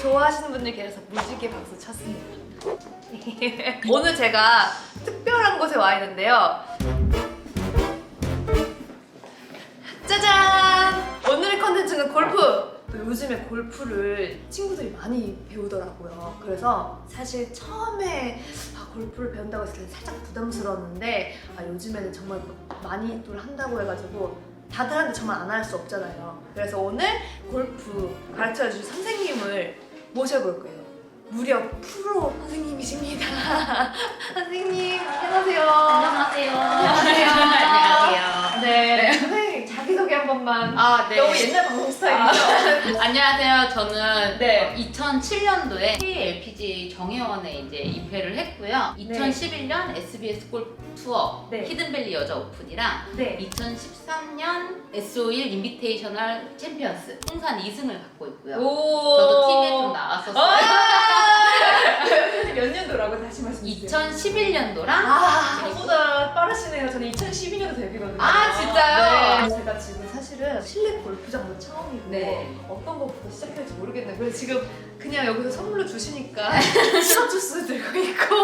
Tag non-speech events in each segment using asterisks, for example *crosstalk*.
좋아하시는 분들 계셔서 무지개 박수 쳤습니다. *laughs* 오늘 제가 특별한 곳에 와 있는데요. 짜잔! 오늘의 컨텐츠는 골프! 또 요즘에 골프를 친구들이 많이 배우더라고요. 그래서 사실 처음에 아, 골프를 배운다고 했을 때 살짝 부담스러웠는데 아, 요즘에는 정말 많이들 한다고 해가지고 다들 하는데 저만 안할 수 없잖아요. 그래서 오늘 골프 가르쳐 주실 선생님을 모셔볼 거예요. 무려 프로 선생님이십니다. *laughs* 선생님, 아, 네. 너무 옛날 방송 스타일이죠? *laughs* 안녕하세요. 저는 네. 2007년도에 KLPG 정회원에 이제 입회를 했고요. 2011년 SBS 골프 투어 네. 히든밸리 여자 오픈이랑 네. 2013년 SO1 인비테이셔널 챔피언스 통산 2승을 갖고 있고요. 오. 저도 팀에 좀 나왔었어요. *laughs* 몇 년도라고 다시 말씀해주세요. 2011년도랑 아, 저보다 빠르시네요. 저는 2012년도 데뷔거든요. 아? 네. 사실은 실내 골프장도 처음이고 네. 어떤 것부터 시작해야 될지 모르겠는데 그래서 지금 그냥 여기서 선물로 주시니까 *laughs* 슈주스 들고 있고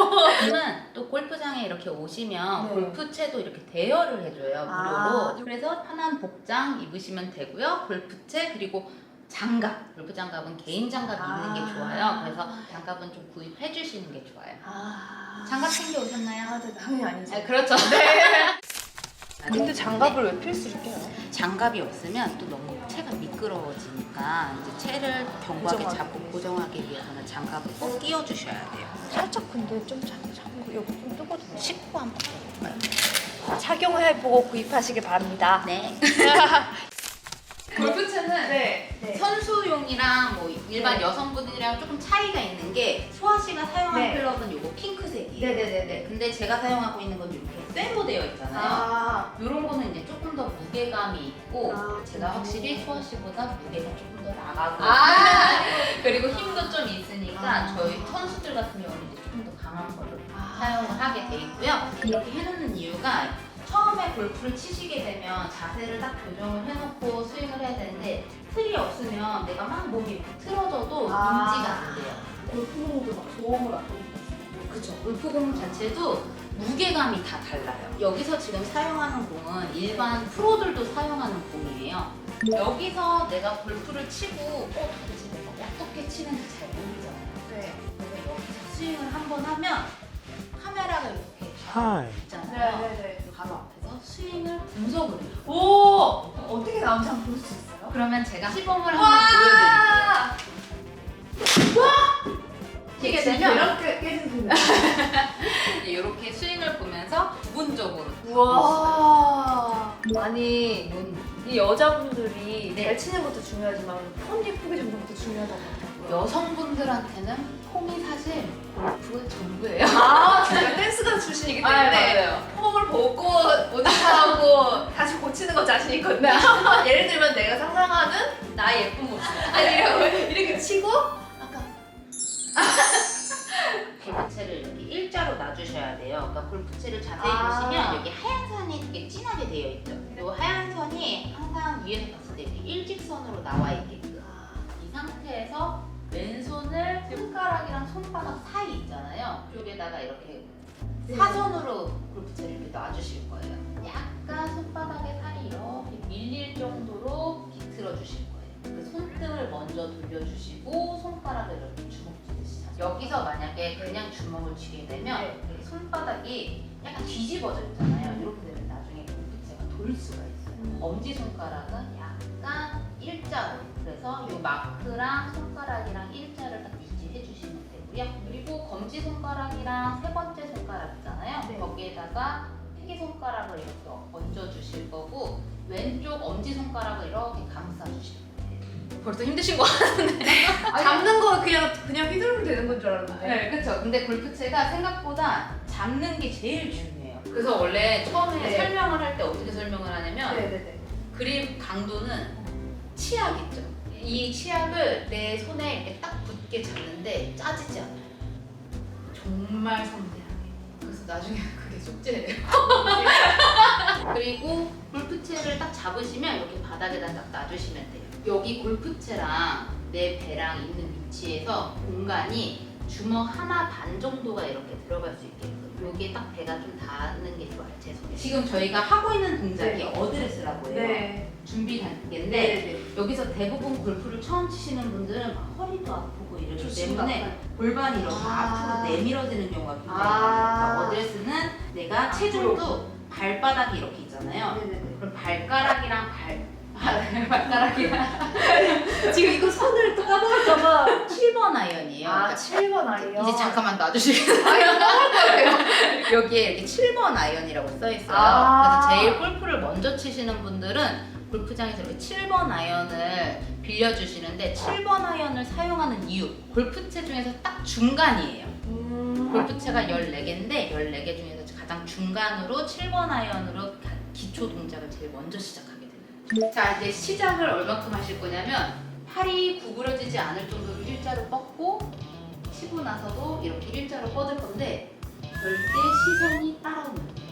요즘은 또 골프장에 이렇게 오시면 네. 골프채도 이렇게 대여를 해줘요 아. 무료로 그래서 편한 복장 입으시면 되고요 골프채 그리고 장갑 골프 장갑은 개인 장갑 아. 게 좋아요 그래서 장갑은 좀 구입해 주시는 게 좋아요 아, 장갑 챙겨 오셨나요? 아, 네, 당연히 아니죠. 아, 그렇죠 네. *laughs* 아, 근데 네. 장갑을 왜 필수로 껴요? 장갑이 없으면 또 너무 채가 미끄러워지니까 이제 채를 견고하게 고정하기 잡고 위해서. 고정하기 위해서는 장갑을 꼭 끼워 주셔야 돼요 살짝 근데 좀 잠, 잠, 여기 좀 뜨거든요. 씻고 한번 해볼까요? 착용해보고 구입하시길 바랍니다. 네 *laughs* 골프채는 네. 네. 선수용이랑 뭐 일반 네. 여성분들이랑 조금 차이가 있는 게 소아 씨가 사용한 네. 클럽은 요거 핑크색이에요. 네네네네. 근데 제가 사용하고 있는 건 이렇게 쇠로 되어 있잖아요. 아, 이런 거는 이제 조금 더 무게감이 있고 아, 제가 확실히 소아 씨보다 무게가 조금 더 나가고 아. *laughs* 그리고 힘도 좀 있으니까 아. 저희 선수들 같은 경우는 이제 조금 더 강한 거를 아. 사용을 하게 돼 있고요. 이렇게 해놓는 이유가 처음에 골프를 치시게 되면 자세를 딱 교정을 해놓고 스윙을 해야 되는데 틀이 없으면 내가 막 몸이 틀어져도 아. 인지가 안 돼요. 골프공도 막 소음을 안 듣고. 그쵸. 골프공 자체도 무게감이 다 달라요. 여기서 지금 사용하는 공은 일반 프로들도 사용하는 공이에요. 여기서 내가 골프를 치고 어, 도대체 내가 어떻게 치는지 잘 모르잖아요. 네. 그래서 여기서 스윙을 한 번 하면 카메라가 이렇게 하이. 있잖아요. 네네네. 바로 앞에서 스윙을 분석을 해요. 오! 어떻게 나오는지 한번 볼 수 있어요? 그러면 제가 시범을 한번 보여드릴게요. 이 게 이게 되면 이렇게 깨진 소리. *laughs* 이렇게 스윙을 보면서 부분적으로 우와. 아니, 눈이 여자분들이 네. 잘 치는 것도 중요하지만 폼 예쁘게 잡는 것도 중요하다고. 여성분들한테는 폼이 사실 골프의 전부예요. 아, *laughs* 진짜 댄스가 출신이기 아, 때문에 맞아요. 폼을 보고 모니터하고 다시 고치는 거 자신 있거든요. *laughs* 예를 들면 내가 상상하는 나의 예쁜 모습. 아니 이렇게, 이렇게 치고 *laughs* 골프채를 이렇게 일자로 놔주셔야 돼요. 그러니까 골프채를 자세히 아. 보시면 여기 하얀 선이 되게 진하게 되어 있죠. 이 하얀 선이 항상 위에서 봤을 때 이렇게 일직선으로 나와 있게끔. 이 상태에서 왼손을 손가락이랑 손바닥 사이 있잖아요. 쪽에다가 이렇게 네. 사선으로 골프채를 이렇게 놔주실 거예요. 약간 손바닥의 살이 이렇게 밀릴 정도로 비틀어 주실 거예요. 그 손등을 먼저 돌려주시고 여기서 만약에 그냥 주먹을 쥐게 되면 네. 손바닥이 약간 뒤집어져 있잖아요. 이렇게 되면 나중에 골프채가 돌 수가 있어요. 음. 엄지 손가락은 약간 일자로 그래서 이 마크랑 손가락이랑 일자를 딱 유지해 주시면 되고요. 그리고 검지 손가락이랑 세 번째 손가락 있잖아요. 네. 거기에다가 새끼 손가락을 이렇게 얹어 주실 거고 왼쪽 엄지 손가락을 이렇게 감싸 주실 거예요. 벌써 힘드신 거 같은데. *laughs* 잡는 거 그냥 그냥 휘두르면 되는 건줄 알았는데. 네, 그렇죠. 근데 골프채가 생각보다 잡는 게 제일 중요해요. 그래서 원래 처음에 네. 설명을 할 때 어떻게 설명을 하냐면 네네네. 그립 강도는 치약 있죠. 이 치약을 내 손에 이렇게 딱 붙게 잡는데 짜지지 않아요. 정말 섬세하게. 그래서 나중에 *laughs* 그게 숙제예요. *laughs* 그리고 골프채를 딱 잡으시면 이렇게 바닥에다 딱 놔주시면 돼요. 여기 골프채랑 내 배랑 있는 위치에서 공간이 주먹 하나 반 정도가 이렇게 들어갈 수 있게끔 여기에 딱 배가 좀 닿는 게 좋아요 제 손에 지금 저희가 하고 있는 동작이 네. 어드레스라고 해요 네. 준비 단계인데 네. 여기서 대부분 골프를 처음 치시는 분들은 막 허리도 아프고 이러기 좋습니다. 때문에 골반이 이렇게 아. 앞으로 내밀어지는 경우가 굉장히 아. 많아요. 그러니까 어드레스는 내가 앞으로. 체중도 발바닥이 이렇게 있잖아요. 네네네. 그럼 발가락이랑 발 발가락이랑 *laughs* 지금 이거 손을 또 까먹을까봐. 7번 아이언이에요. 아, 그러니까 7번 아이요. 이제 잠깐만 놔주시겠어요? 아, 이거 까먹을 것 같아요. *laughs* 여기에 이렇게 7번 아이언이라고 써 있어요. 아. 그래서 제일 골프를 먼저 치시는 분들은 골프장에서 이렇게 7번 아이언을 빌려주시는데 7번 아이언을 사용하는 이유 골프채 중에서 딱 중간이에요. 음. 골프채가 14개인데 14개 중에서 가장 중간으로 7번 아이언으로 기초 동작을 제일 먼저 시작하게 됩니다. 자 이제 시작을 얼마큼 하실 거냐면 팔이 구부러지지 않을 정도로 일자로 뻗고 치고 나서도 이렇게 일자로 뻗을 건데 절대 시선이 따라오면 돼요.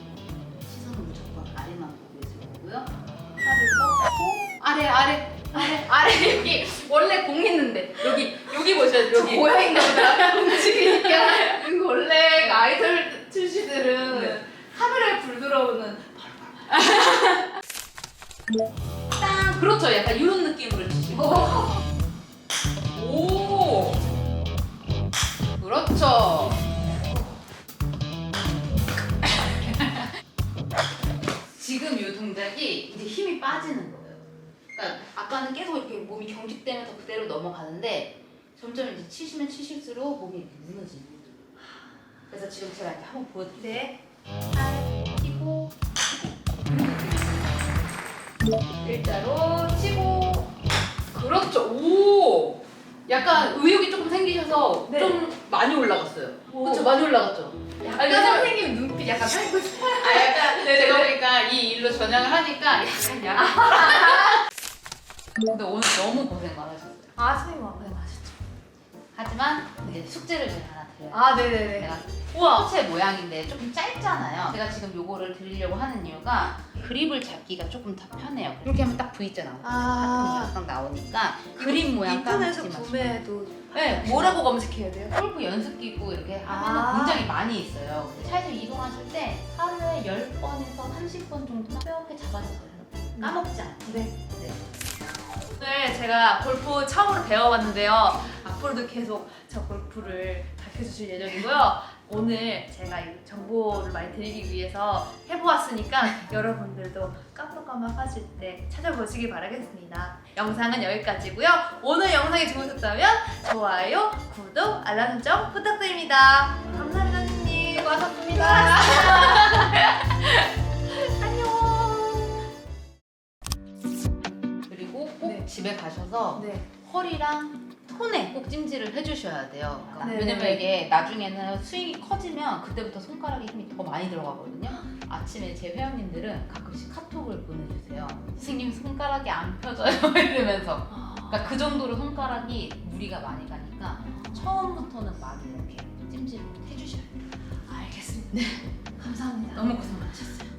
시선은 무조건 아래만 보고 있을 거고요. 팔을 뻗고 아래 아래 아래 아래 여기 원래 공 있는데 여기 여기 보셔야 돼요. 여기 고양인가 보다. 움직이니까. 이거 원래 아이돌 출시들은 네. 카메라에 불 들어오는 땅 그렇죠. 약간 이런 느낌으로 치시고. 오! 그렇죠. 지금 이 동작이 이제 힘이 빠지는 거예요. 그러니까 아까는 계속 이렇게 몸이 경직되면서 그대로 넘어가는데 점점 이제 치시면 치실수록 몸이 무너지는 거죠. 그래서 지금 제가 이제 한번 보여드릴게요. 네. 일자로 치고 그렇죠 오 약간 의욕이 조금 생기셔서 네. 좀 많이 올라갔어요 오. 그렇죠 많이 올라갔죠 약간 아니, 선생님 눈빛 약간 살고 싶어요. 아 약간 네, 제가 네. 그러니까 이 일로 전향을 하니까 약간 약간 근데 오늘 너무 고생 많으셨어요 아, 선생님 아까 하셨죠. 하지만 이제 숙제를 제가 하나 드려요 아, 네네네. 제가 우와. 꽃의 모양인데 조금 짧잖아요. 제가 지금 요거를 드리려고 하는 이유가 그립을 잡기가 조금 더 편해요. 이렇게 하면 딱 V자 나오고 아. 딱 나오니까 그립 모양 인터넷에서 까먹지 마시고. 구매해도 네, 뭐라고 검색해야 돼요? 골프 연습기구 이렇게 아. 하면 굉장히 많이 있어요. 근데 차에서 이동하실 때 하루에 10번에서 30번 정도만 뼈게 잡아주세요. 여러분. 까먹지 않고. 네. 네. 오늘 제가 골프 처음으로 배워봤는데요. 앞으로도 계속 저 골프를 가르쳐 주실 예정이고요. 오늘 제가 이 정보를 많이 드리기 위해서 해보았으니까 *laughs* 여러분들도 깜빡깜빡하실 때 찾아보시길 바라겠습니다. 영상은 여기까지고요. 오늘 영상이 좋으셨다면 좋아요, 구독, 알람 설정 부탁드립니다. 감사합니다, 선생님. 수고하셨습니다. *laughs* 안녕. 그리고 꼭 네. 집에 가셔서 네. 허리랑 톤에 꼭 찜질을 해주셔야 돼요. 그러니까 네. 왜냐면 이게 나중에는 스윙이 커지면 그때부터 손가락에 힘이 더 많이 들어가거든요. 아침에 제 회원님들은 가끔씩 카톡을 보내주세요. 선생님 손가락이 안 펴져요 *laughs* 이러면서. 그러니까 그 정도로 손가락이 무리가 많이 가니까 처음부터는 많이 이렇게 찜질을 해주셔야 돼요. 알겠습니다. 감사합니다. 너무 고생 많으셨어요.